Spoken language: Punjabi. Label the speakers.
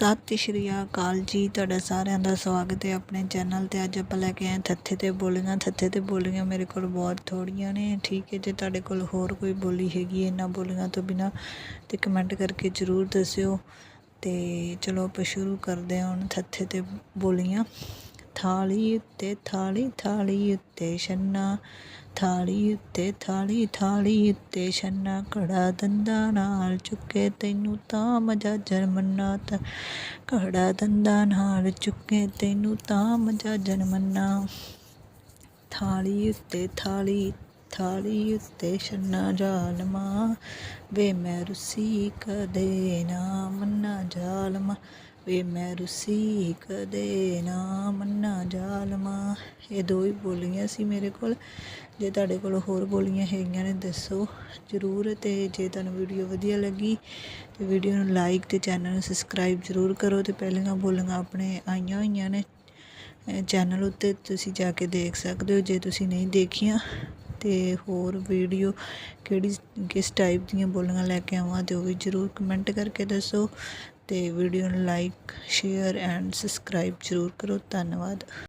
Speaker 1: ਸਤਿ ਸ਼੍ਰੀ ਅਕਾਲ ਜੀ। ਤੁਹਾਡਾ ਸਾਰਿਆਂ ਦਾ ਸਵਾਗਤ ਹੈ ਆਪਣੇ ਚੈਨਲ ਤੇ। ਅੱਜ ਆਪਾਂ ਲੈ ਕੇ ਆਏ ਥੱਥੇ ਤੇ ਬੋਲੀਆਂ। ਥੱਥੇ ਤੇ ਬੋਲੀਆਂ ਮੇਰੇ ਕੋਲ ਬਹੁਤ ਥੋੜੀਆਂ ਨੇ। ਠੀਕ ਹੈ ਜੇ ਤੁਹਾਡੇ ਕੋਲ ਹੋਰ ਕੋਈ ਬੋਲੀ ਹੈਗੀ ਹੈ ਇਹਨਾਂ ਬੋਲੀਆਂ ਤੋਂ ਬਿਨਾ, ਤੇ ਕਮੈਂਟ ਕਰਕੇ ਜ਼ਰੂਰ ਦੱਸਿਓ। ਤੇ ਚਲੋ ਆਪਾਂ ਸ਼ੁਰੂ ਕਰਦੇ ਹਾਂ ਹੁਣ ਥੱਥੇ ਤੇ ਬੋਲੀਆਂ। ਥਾਲੀ ਉੱਤੇ ਥਾਲੀ ਥਾਲੀ ਉੱਤੇ ਛੰਨਾ। ਥਾਲੀ ਉੱਤੇ ਥਾਲੀ ਥਾਲੀ ਉੱਤੇ ਛੰਨਾ। ਘੜਾ ਦੰਦਾਂ ਨਾਲ ਚੁੱਕੇ ਤੈਨੂੰ ਤਾਂ ਮਜਾ ਜਰਮਨਾ ਤਾਂ। ਘੜਾ ਦੰਦਾਂ ਨਾਲ ਚੁੱਕੇ ਤੈਨੂੰ ਤਾਂ ਮਜਾ ਜਨਮਨਾ ਥਾਲੀ ਉੱਤੇ ਥਾਲੀ ਥਾਲੀ ਉੱਤੇ ਛੰਨਾ ਜਾਲਮਾ ਵੇ ਮੈਂ ਰੁੱਸੀ ਕਦੇ ਨਾ ਮੰਨਾ ਜਾਲਮਾ ਵੇ ਮੈਂ ਰੁੱਸੀ ਕਦੇ ਨਾ ਮੰਨਾ ਜਾਲਮਾ ਇਹ ਦੋ ਹੀ ਬੋਲੀਆਂ ਸੀ ਮੇਰੇ ਕੋਲ। ਜੇ ਤੁਹਾਡੇ ਕੋਲ ਹੋਰ ਬੋਲੀਆਂ ਹੈਗੀਆਂ ਨੇ, ਦੱਸੋ ਜ਼ਰੂਰ ਤੇ ਜੇ ਤੁਹਾਨੂੰ ਵੀਡੀਓ ਵਧੀਆ ਲੱਗੀ ਤੇ ਵੀਡੀਓ ਨੂੰ ਲਾਈਕ ਤੇ ਚੈਨਲ ਨੂੰ ਸਬਸਕ੍ਰਾਈਬ ਜ਼ਰੂਰ ਕਰੋ ਤੇ ਪਹਿਲੀਆਂ ਬੋਲੀਆਂ ਆਪਣੇ ਆਈਆਂ ਹੋਈਆਂ ਨੇ। ਚੈਨਲ ਉੱਤੇ ਤੁਸੀਂ ਜਾ ਕੇ ਦੇਖ ਸਕਦੇ ਹੋ, ਜੇ ਤੁਸੀਂ ਨਹੀਂ ਦੇਖੀਆਂ। ਅਤੇ ਹੋਰ ਵੀਡੀਓ ਕਿਹੜੀ ਕਿਸ ਟਾਈਪ ਦੀਆਂ ਬੋਲੀਆਂ ਲੈ ਕੇ ਆਵਾਂ ਅਤੇ ਉਹ ਵੀ ਜ਼ਰੂਰ ਕਮੈਂਟ ਕਰਕੇ ਦੱਸੋ ਅਤੇ ਵੀਡੀਓ ਨੂੰ ਲਾਈਕ ਸ਼ੇਅਰ ਐਂਡ ਸਬਸਕ੍ਰਾਈਬ ਜ਼ਰੂਰ ਕਰੋ, ਧੰਨਵਾਦ।